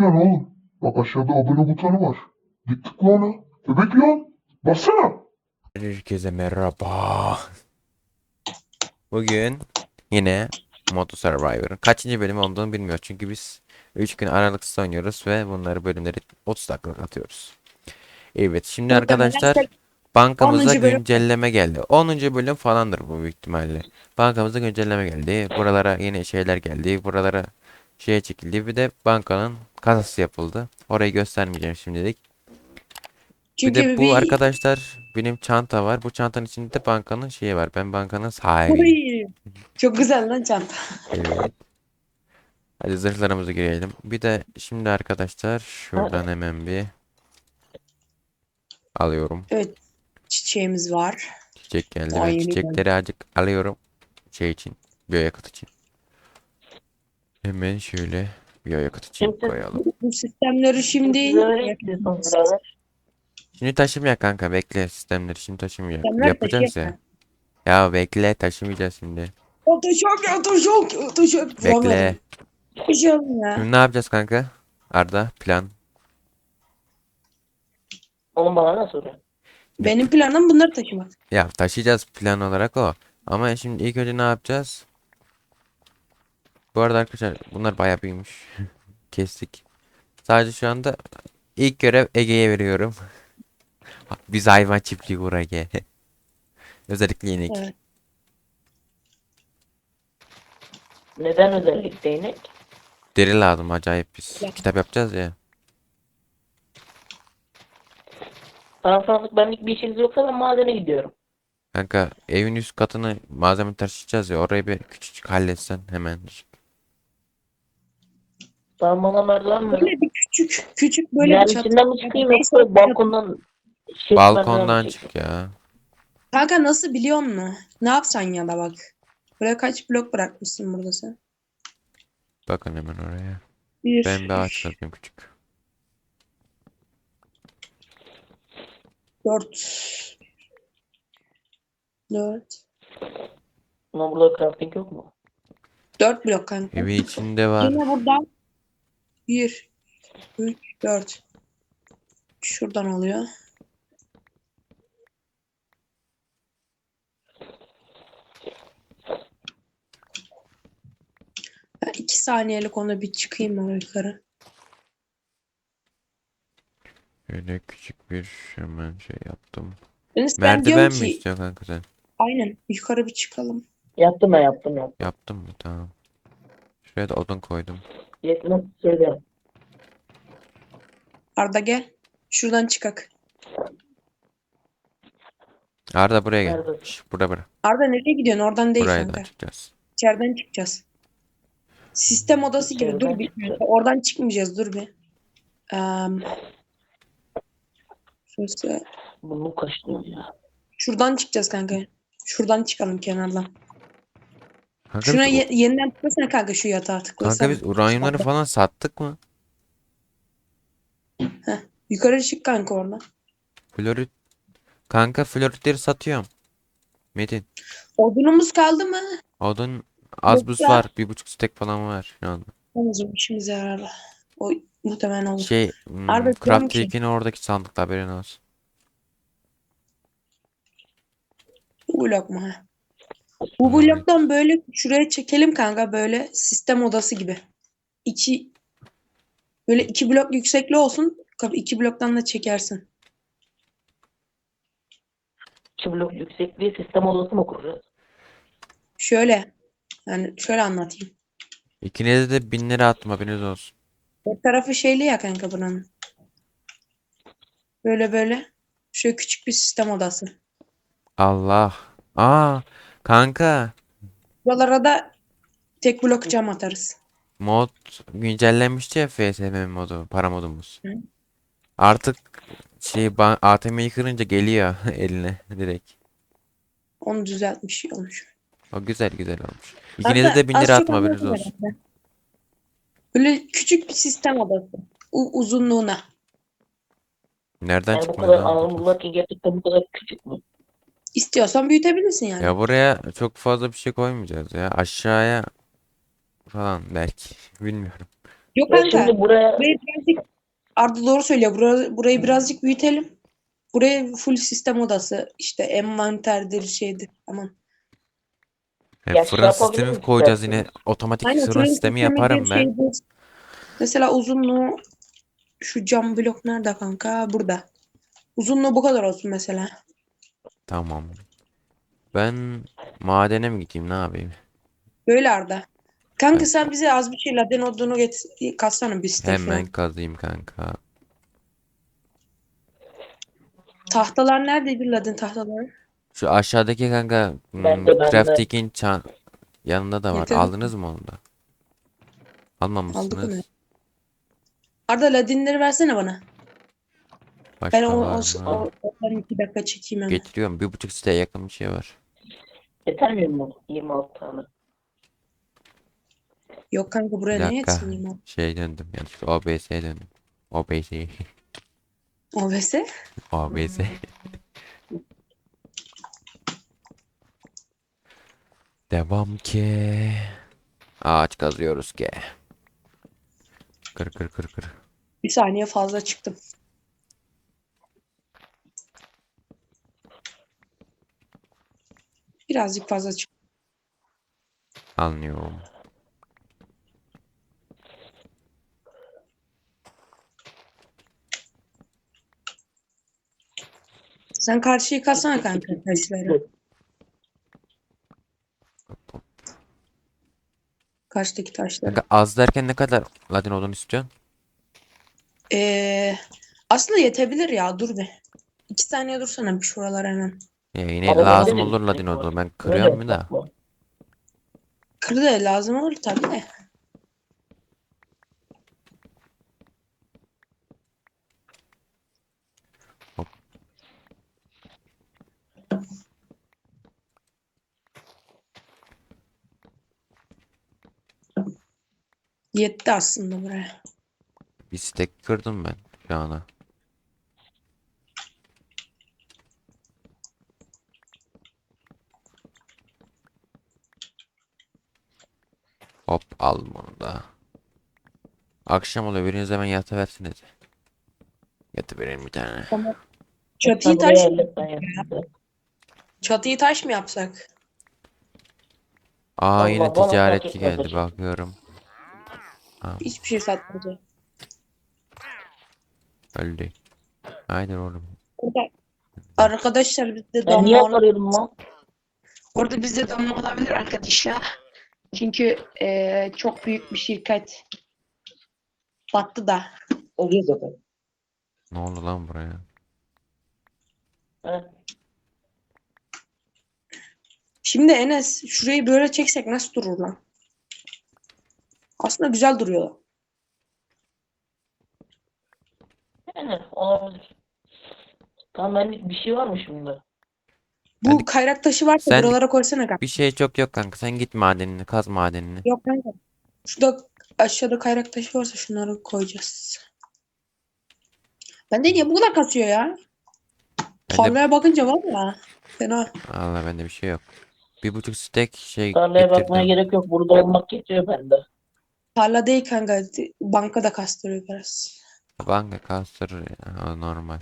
bekliyorsun oğlum? Bak aşağıda abone butonu var. Git tıkla ona. Ne bekliyorsun? Bassana. Herkese merhaba. Bugün yine Moto Survivor'ın kaçıncı bölüm olduğunu bilmiyoruz. Çünkü biz 3 gün aralıksız oynuyoruz ve bunları bölümleri 30 dakikalık atıyoruz. Evet şimdi arkadaşlar bankamıza 10. bölüm. güncelleme geldi. 10. bölüm falandır bu büyük ihtimalle. Bankamıza güncelleme geldi. Buralara yeni şeyler geldi. Buralara şeye çekildi. Bir de bankanın kasası yapıldı. Orayı göstermeyeceğim şimdilik. Bir Çünkü de bu bir- arkadaşlar benim çanta var. Bu çantanın içinde de bankanın şeyi var. Ben bankanın sahibiyim. Çok güzel lan çanta. Evet. Hadi zırhlarımızı girelim. Bir de şimdi arkadaşlar şuradan hemen bir alıyorum. Çiçeğimiz var. Çiçek geldi. Ay, Ben çiçekleri azıcık alıyorum. Şey için. Biyoyakıt için. Hemen şöyle biyoyakıt için Şimdi- koyalım. Bu sistemleri şimdi. Şimdi taşımaya kanka bekle sistemleri şimdi taşımayacağız. Sistemler Yapacağız taşıyamıyor. ya. Ya bekle taşımayacağız şimdi. Otoşok, otoşok, otoşok. Bekle. Taşıyalım ya. Şimdi ne yapacağız kanka? Arda plan. Oğlum bana ne soruyor? Benim planım bunları taşımak. Ya taşıyacağız plan olarak o. Ama şimdi ilk önce ne yapacağız? Bu arada arkadaşlar bunlar bayağı büyümüş. Kestik. Sadece şu anda ilk görev Ege'ye veriyorum. Biz hayvan çiftliği kur Ege. Özellikle inek. Evet. Neden özellikle inek? Deri lazım acayip biz. Ya. Kitap yapacağız ya. Fransızlık benlik bir işiniz yoksa ben madene gidiyorum. Kanka evin üst katını malzeme taşıyacağız ya. Orayı bir küçücük halletsen hemen. Sen bana merdiven mi? Böyle bir küçük, küçük böyle bir çatı. içinden mi çıkayım yoksa balkondan şey Balkondan merdiven çık ya. Kanka nasıl biliyor musun? Ne yapsan ya da bak. Buraya kaç blok bırakmışsın burada sen? Bakın hemen oraya. Bir, Ben bir ağaç kazıyorum küçük. dört. Dört. Ama burada crafting yok mu? Dört blok kanka. Evin içinde var. Yine buradan bir, üç, dört. Şuradan oluyor. Ben iki saniyelik ona bir çıkayım o yukarı. Öyle küçük bir hemen şey yaptım. Ben Merdiven diyorum mi ki istiyorsun kanka sen? aynen yukarı bir çıkalım. Yaptım ben yaptım yaptım. Yaptın mı? Tamam. Şuraya da odun koydum. Yetmez söylerim. Arda gel. Şuradan çıkak. Arda buraya gel. Nerede? Şş, burada bura. Arda nereye gidiyorsun? Oradan değil Buraya da çıkacağız. İçeriden çıkacağız. Sistem odası gibi. Dur bir. Oradan çıkmayacağız. Dur bir. Eee şurası- Bunu kaçtım ya. Şuradan çıkacağız kanka. Şuradan çıkalım kenardan. Kanka Şuna biz, ye- yeniden tıklasana kanka şu yatağa tıklasana. kanka biz uranyumları falan sattık mı? Yukarı çık kanka oradan. Florit. Kanka floritleri satıyorum. Metin. Odunumuz kaldı mı? Odun az buz Yoksa- var. Bir buçuk stek falan var şu anda. Olmaz o işimize yararlı. O muhtemelen olur. Şey, hmm, Arda diyorum Craft ki- 2'nin oradaki sandıkta haberin olsun. Bu ha? Bu bloktan böyle şuraya çekelim kanka böyle sistem odası gibi. İki böyle iki blok yüksekli olsun. İki bloktan da çekersin. İki blok yüksekliği sistem odası mı kuracağız? Şöyle. Yani şöyle anlatayım. İkinize de bin lira attım haberiniz olsun. Bir tarafı şeyli ya kanka buranın. Böyle böyle. Şöyle küçük bir sistem odası. Allah. Aa, kanka. Buralara da tek blok cam atarız. Mod güncellenmişti ya FSM modu, para modumuz. Hı. Artık şey ATM'yi kırınca geliyor eline direkt. Onu düzeltmiş iyi olmuş. O güzel güzel olmuş. İkinize Hatta de bin az lira çok attım haberiniz olsun. herhalde. Böyle küçük bir sistem odası. U- uzunluğuna. Nereden Yani bu çıkmadı kadar lan bu? anlamlılar ki gerçekten bu kadar küçük mü? İstiyorsan büyütebilirsin yani. Ya buraya çok fazla bir şey koymayacağız ya. Aşağıya falan belki. Bilmiyorum. Yok Ya kanka. şimdi buraya Burayı birazcık Arda doğru söylüyor. Bura- burayı birazcık büyütelim. Buraya full sistem odası. işte envanterdir şeydir. Tamam. E, Ya fırın şey sistemi yapabiliriz koyacağız yine. isterseniz. Otomatik Aynen fırın fırın sistemi sistemi yaparım bir ben. şeydir. Mesela uzunluğu şu cam blok nerede kanka? Burada. Uzunluğu bu kadar olsun mesela. Tamam. Ben madene mi gideyim ne yapayım? Böyle Arda. Kanka Evet. sen bize az bir şey laden odunu get katsana bir stek Hemen falan. kazayım kanka. Tahtalar neredeydi laden tahtaları? Şu aşağıdaki kanka hmm, Bende, bende. crafting'in çan yanında da var. Getirdim. Aldınız mı onu da? Aldık onu. Almamışsınız. Arda ladinleri versene bana. Ben Başka o, var o, mı? o, ondan iki dakika çekeyim hemen. Getiriyorum. Bir buçuk siteye yakın bir şey var. yeter mi bu? 26 tane. Yok kanka Bir buraya ne dakika. yetsin limon? Şey döndüm yanlış. OBS'ye döndüm. OBS. OBS? OBS. Devam ki. Ağaç kazıyoruz ki. Kır kır kır kır. Bir saniye fazla çıktım. Birazcık fazla çıktım. Anlıyorum. Sen karşıyı katsana kanka taşları. Karşıdaki taşları. Kanka az derken ne kadar ladin odun istiyorsun? Ee, aslında yetebilir ya dur be. İki saniye dursana bir şuralara hemen. Ya yine Ama lazım öyle olur mi? ladin odun. Ben kırıyorum mu da? yapma. Kır da lazım olur tabii de. Hop. Yetti aslında buraya. Bir stek kırdım ben şu ana. Hop al bunu da. Akşam oluyor biriniz hemen yatıversiniz. Yatıverin bir tane. Çatıyı Sen taş, yapayım. çatıyı taş mı yapsak? Aa yine Allah, ticaretçi geldi hocam. bakıyorum. Hiçbir şey satmadı. Öldü. Haydi oğlum. Arkadaşlar bizde Ben niye damla lan? Orada bizde damla olabilir arkadaşlar. Çünkü eee, çok büyük bir şirket battı da. Oluyor zaten. Ne oldu lan buraya? Evet. Şimdi Enes şurayı böyle çeksek nasıl durur lan? Aslında güzel duruyor. Yani olabilir. Tamam benlik bir şey var mı şimdi? Bu Hadi. kayrak taşı varsa Sen- buralara koysana kanka. Bir şey çok yok kanka. Sen git madenini, kaz madenini. Yok kanka. Şurada aşağıda kayrak taşı varsa şunları koyacağız. Bende niye bu kadar kasıyor ya? Ben de, Tarlaya bakınca var ya. Fena. Allah bende bir şey yok. Bir buçuk stek şey Tarlaya bakmaya getirdim. gerek yok. Burada olmak yetiyor bende. Tarla değil kanka. Bankada kastırıyor biraz. Banka. O normal.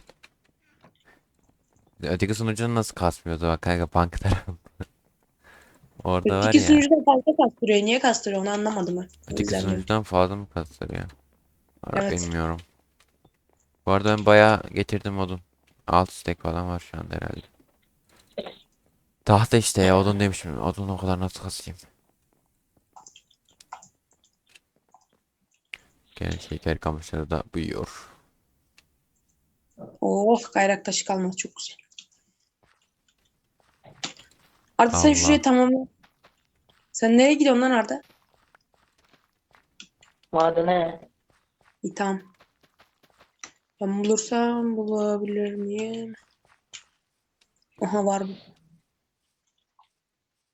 Öteki sunucunun nasıl kasmıyordu bak kanka banka tarafı. Orada var İki ya. sunucudan fazla kastırıyor. Niye kastırıyor onu anlamadım ben. O Öteki yüzden diyorum. sunucudan fazla mı kastırıyor? Aa, Evet. Bilmiyorum. Bu arada ben bayağı getirdim odun. 6 stek falan var şu anda herhalde. Tahta işte ya odun demişim. Odun o kadar nasıl kasayım? Gel şeker kamışları da büyüyor. Oh kayrak taşı kalmaz çok güzel. Arda sen Allah. şurayı tamamla. Sen nereye gidiyorsun lan Arda? Madene. İyi tamam. Ben bulursam bulabilir miyim? Aha var bu.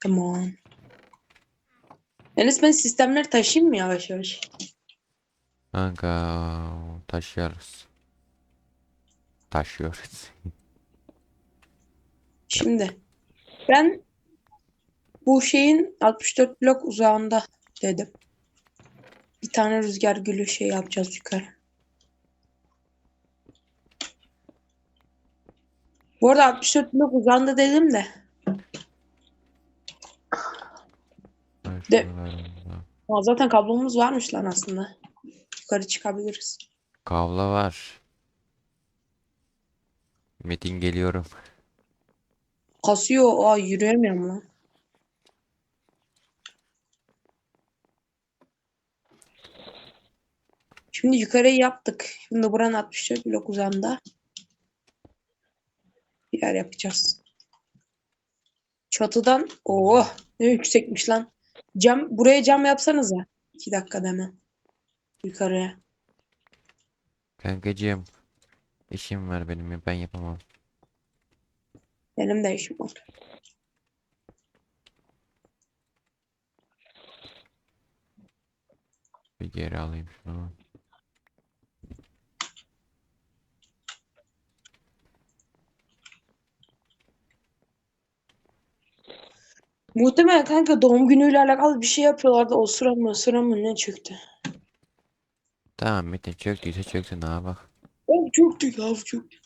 Tamam. Enes ben sistemleri taşıyayım mı yavaş yavaş? Kanka taşıyoruz. Taşıyoruz. Şimdi ben bu şeyin 64 blok uzağında dedim. Bir tane rüzgar gülü şey yapacağız yukarı. Bu arada 64 blok uzandı dedim de. De-. Aa, zaten kablomuz varmış lan aslında. Yukarı çıkabiliriz. Kavla var. Metin geliyorum. Kasıyor. Aa yürüyemiyorum lan. Şimdi yukarıyı yaptık. Şimdi buranın 64 blok uzanda bir yer yapacağız. Çatıdan oh ne yüksekmiş lan. Cam buraya cam yapsanıza. 2 dakikada hemen. Yukarıya. Kankacığım. İşim var benim ya, ben yapamam. Benim de işim var. Bir geri alayım şunu. Muhtemelen kanka doğum günüyle alakalı bir şey yapıyorlardı. O sıra mı sıra mı ne çıktı? Tamam Metin çöktüyse çöksün ha bak. Of çöktü ya çöktü.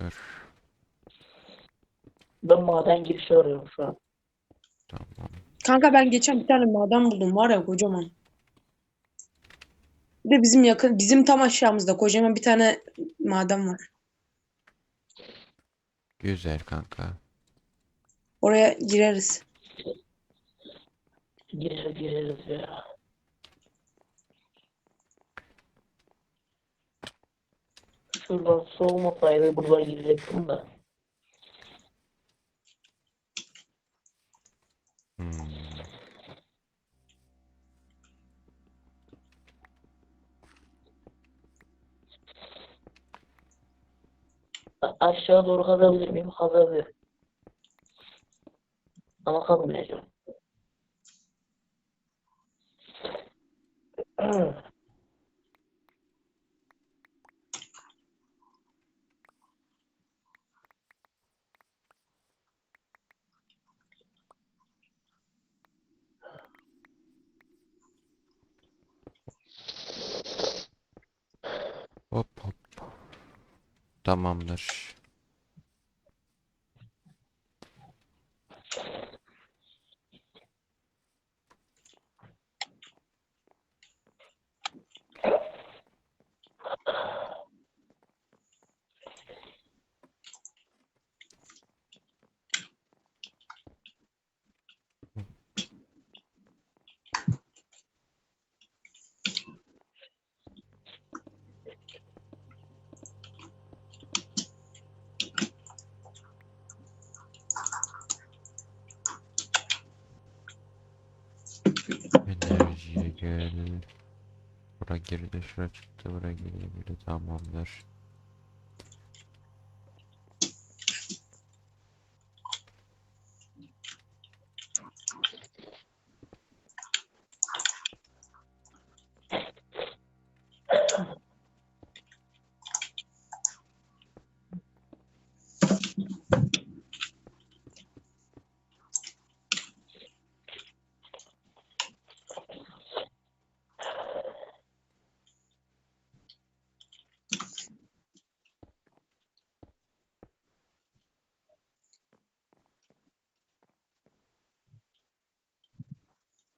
Dur. Ben maden girişi arıyorum şu an. Tamam. Kanka ben geçen bir tane maden buldum var ya kocaman. Bir de bizim yakın bizim tam aşağımızda kocaman bir tane maden var. Güzel kanka. Oraya gireriz. Gireriz gireriz ya. Şuradan su olmasaydı buradan girecektim de. Hmm. Aşağı doğru kazabilir miyim? Kazabilirim. Ama kazmayacağım. Hop hop. Tamamdır. Enerjiye gel. Bura girdi, şura çıktı, bura girdi, tamamdır.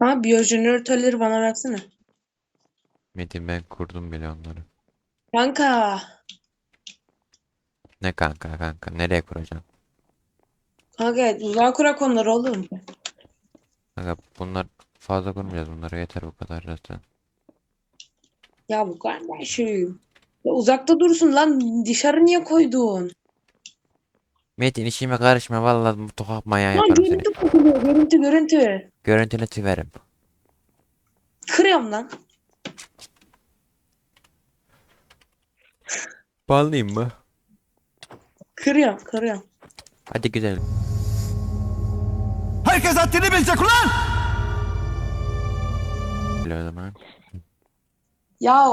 Ha biyojeneratörleri bana versene. Metin ben kurdum bile onları. Kanka. Ne kanka kanka nereye kuracağım? Kanka uzağa kurak onları oğlum. Kanka bunlar fazla kurmayacağız bunlara yeter bu kadar zaten. Ya bu kardeşim. Ya uzakta dursun lan. Dışarı niye koydun? Metin işime karışma vallahi bu tokak manyağı Lan yaparım seni. görüntü kokuluyor. Görüntü görüntü. Görüntünü tüverim. Kırıyorum lan. Bağlayayım mı? Kırıyorum kırıyorum. Hadi güzel. Herkes haddini bilecek ulan! Öyle o zaman. Ya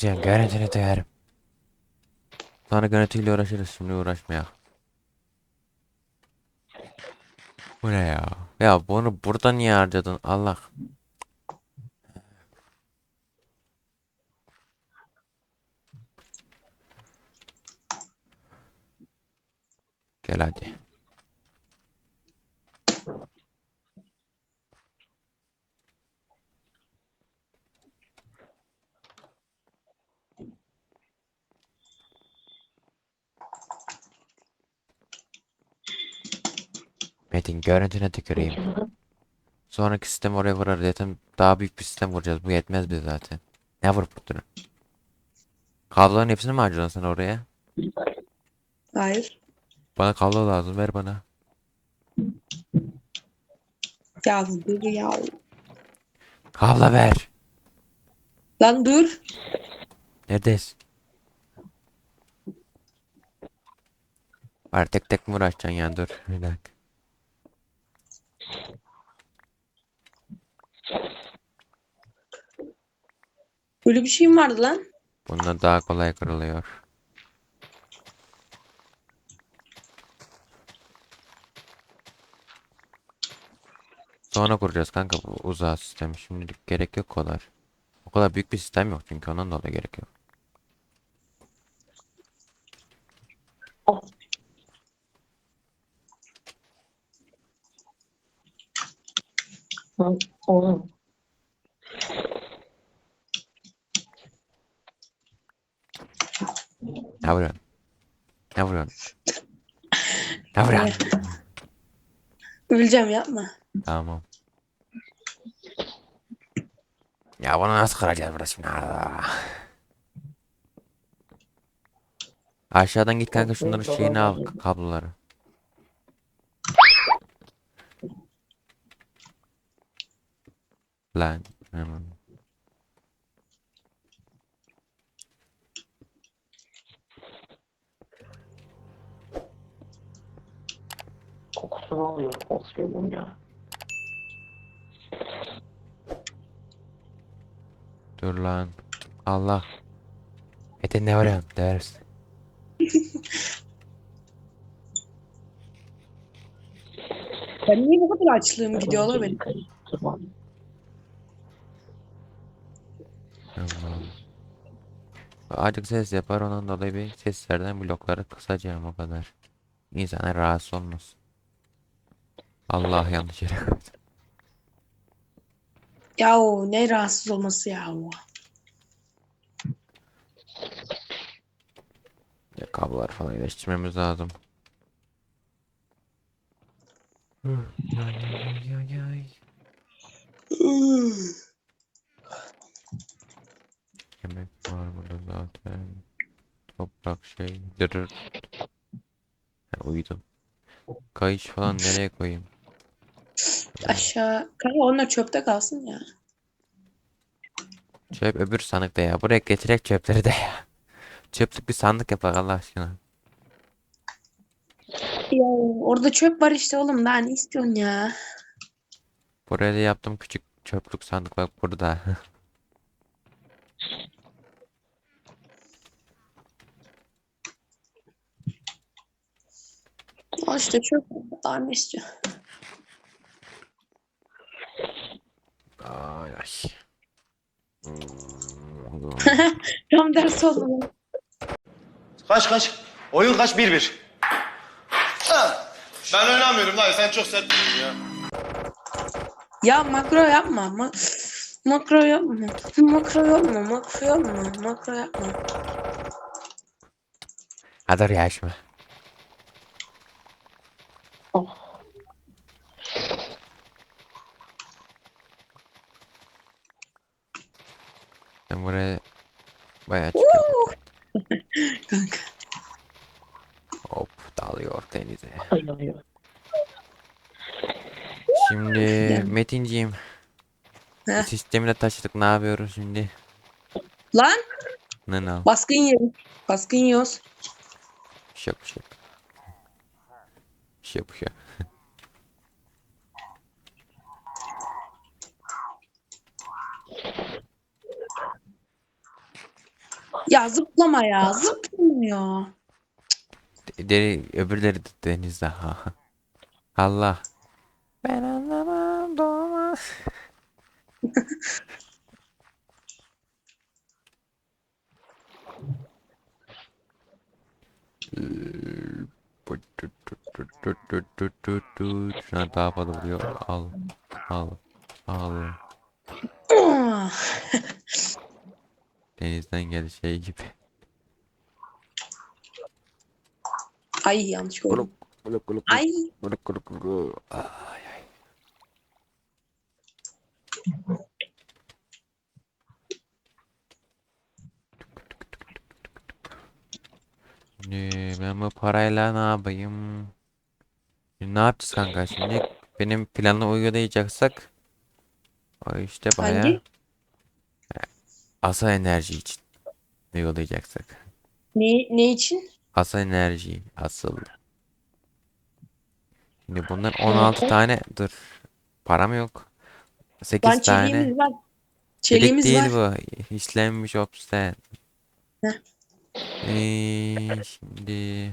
diyorum, görüntünü duyarım. Sonra görüntüyle uğraşırız, şimdi uğraşmaya. Bu ne ya? Ya bunu burada niye harcadın? Allah. Gel hadi. Metin görüntüne tüküreyim. Sonraki sistem oraya vurar zaten daha büyük bir sistem vuracağız. Bu yetmez bize zaten. Ne vurup durun? Kabloların hepsini mi harcayacaksın sen oraya? Hayır. Bana kablo lazım ver bana. Ya dur ya. Kablo ver. Lan dur. Neredesin? Var tek tek mi uğraşacaksın ya dur bir dakika. Böyle bir şeyim vardı lan. Bundan daha kolay kırılıyor. Sonra kuracağız kanka bu uzağı sistemi. Şimdilik gerek yok o kadar. O kadar büyük bir sistem yok çünkü ondan dolayı gerek yok. Lan oğlum. Ne vuruyorsun? Ne vuruyorsun? Ne vuruyorsun? Öleceğim yapma. Tamam. Ya bunu nasıl kıracağız burası şimdi? Aşağıdan git kanka şunların şeyini al kabloları. Lan hemen. Alıyor. Kokuyor bu ya. Dur lan. Allah. Ete ne vuruyorsun? Ders. Ben niye bu kadar açlığım gidiyor la benim? Tamam. Azıcık ses yapar ondan dolayı bir seslerden blokları kısacağım o kadar. İnsanlar rahatsız olmasın. Allah yanlış yere. Yahu ne rahatsız olması ya. Ya kablolar falan iyileştirmemiz lazım. Ay, ay, ay, ay. Yemek var burada zaten. Toprak şey. Dırır. Ha, uyudum. Kayış falan nereye koyayım? Aşağı. Kanka onlar çöpte kalsın ya. Çöp öbür sandıkta ya. Buraya getirek çöpleri de ya. Çöplük bir sandık yapak Allah aşkına. Ya orada çöp var işte oğlum daha ne istiyorsun ya? Buraya da yaptım küçük çöplük sandık bak burada. Al işte çöp daha ne istiyorsun? Ay ay. Hmm. Tam ders oldu. lan. Kaç kaç? Oyun kaç? 1-1. Ha, Ben oynamıyorum dayı sen çok sert ya. Ya makro yapma. Ma makro yapma. Makro yapma. Makro yapma. Makro yapma. Ha dur ya şimdi. Oh. Ben buraya bayağı çıkıyorum. Kanka. Hop dalıyor denize. Ay ay ay. Şimdi Metinciğim. Heh. Sistemine taşıdık ne yapıyoruz şimdi? Lan Ne ne? baskın yiyoruz. Baskın yiyoruz. Yok bir şey yok. Ya zıplama ya. Zıplamıyor. Deri öbürleri de denizde. Ha. Allah. Ben anlamam doğmaz. Şuna daha fazla vuruyor. Al. Al. Al. Denizden geldi şey gibi. Ay yanlış guluk Ay. Ay ay. Şimdi ben bu parayla ne yapayım? Ne yapacağız kanka şimdi? Benim planla uygulayacaksak o işte Hangi? asıl enerji için uygulayacaksak. Ne, ne için? Asıl enerji asıl. Şimdi bunlar 16 tane dur. Param yok. 8 Lan tane. çeliğimiz var. Çelik Çeliğimiz değil var. bu. İşlenmiş obsidian. Heh. Ee, şimdi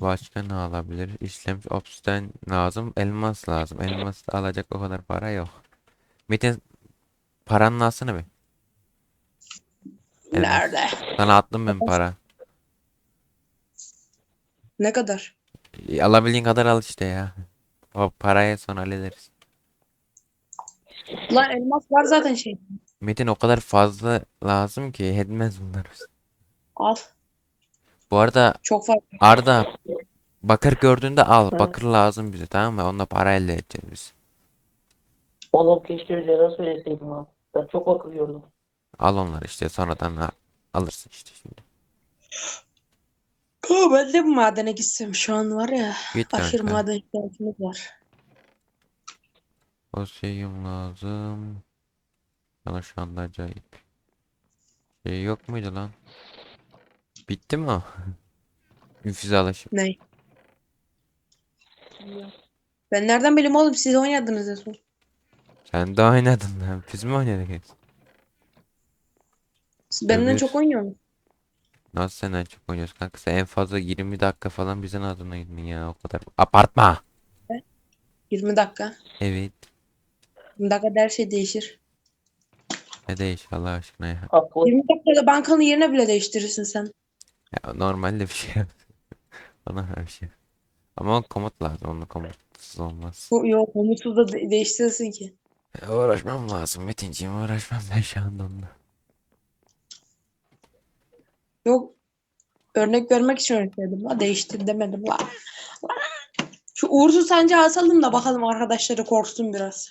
başka ne alabilir? İşlenmiş obsidian lazım. Elmas lazım. Elmas da alacak o kadar para yok. Metin paranın alsana. Elmas. Nerede? Sana attım ben para. Ne kadar? E, Alabildiğin kadar al işte ya. O parayı sonra hallederiz. Lan elmas var zaten şey. Metin o kadar fazla lazım ki etmez bunlar. Al. Bu arada Çok fazla. Arda bakır gördüğünde al. Evet. Bakır lazım bize tamam mı? Onunla para elde edeceğiz biz. Oğlum keşke önceden söyleseydim lan. Ben çok bakır gördüm. Al onları işte sonradan al- alırsın işte şimdi. Aa, ben de bu madene gitsem şu an var ya. Git Aşırı kanka. maden ihtiyacımız var. O şeyim lazım. Bana şu anda acayip. Şey yok muydu lan? Bitti mi o? Nüfuz alışım. Ne? Ben nereden bileyim oğlum siz oynadınız en son. Sen de oynadın lan. Biz mi oynadık? Siz benden Evet. çok oynuyorsunuz. Nasıl sen en çok oynuyorsun kanka? Sen en fazla 20 dakika falan bizden adına ya o kadar. Abartma. 20 dakika. Evet. 20 dakikada her şey değişir. Ne değiş Allah aşkına ya. Haklı. 20 dakikada bankanın yerine bile değiştirirsin sen. Ya normalde bir şey yok. Bana her şey. Ama komut lazım. Onunla komutsuz olmaz. Bu- Yok umutsuz da de- değiştirirsin ki. E, uğraşmam lazım Metinciğim uğraşmam ben şu anda onunla. Yok örnek vermek için öyle dedim la değiştir demedim la. La. Şu uğursuz sancağı asalım da bakalım arkadaşları korksun biraz.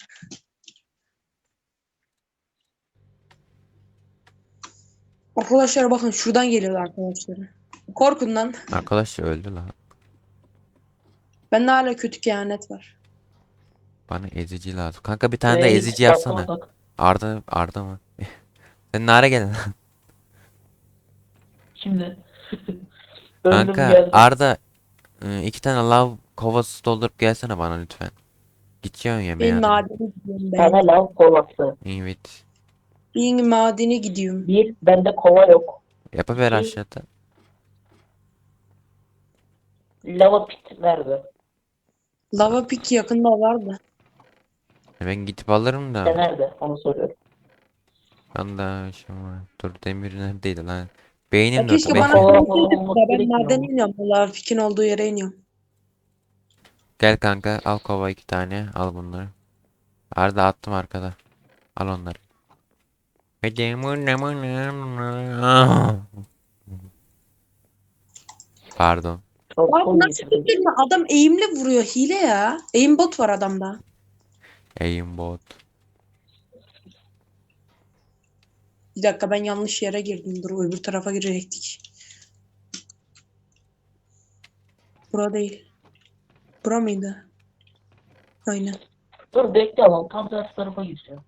Arkadaşlar bakın şuradan geliyor arkadaşları. Korkun lan. Arkadaş öldü lan. Bende hala kötü kehanet var. Bana ezici lazım. Kanka bir tane de ezici yapsana. Arda Arda mı? Sen nare gelin lan. Şimdi. Öldüm Kanka geldim. Arda e, iki tane lav kovası doldurup gelsene bana lütfen. Gideceğim yemeğe. Ben hadi. madene gidiyorum ben. Bana lav kovası. Evet. Ben madene gidiyorum. Bir, bende kova yok. Yapıver aşağıda. Lava pit nerede? Lava pik yakında vardı. E, Ben gidip alırım da. Sen nerede? Onu soruyorum. Ben de şimdi dur demir neredeydi lan? Beynim Ya keşke bekle. bana söyleseydin olması ya ben mu? iniyorum. Lava pikin olduğu yere iniyorum. Gel kanka al kova iki tane al bunları. Arda attım arkada. Al onları. Pardon. Çok Abi komik. nasıl bitirme? Adam eğimli vuruyor. Hile ya. Aimbot var adamda. Aimbot. Bir dakika ben yanlış yere girdim. Dur öbür tarafa girecektik. Bura değil. Bura mıydı? Aynen. Dur bekle lan. Tam ters tarafa gideceğim.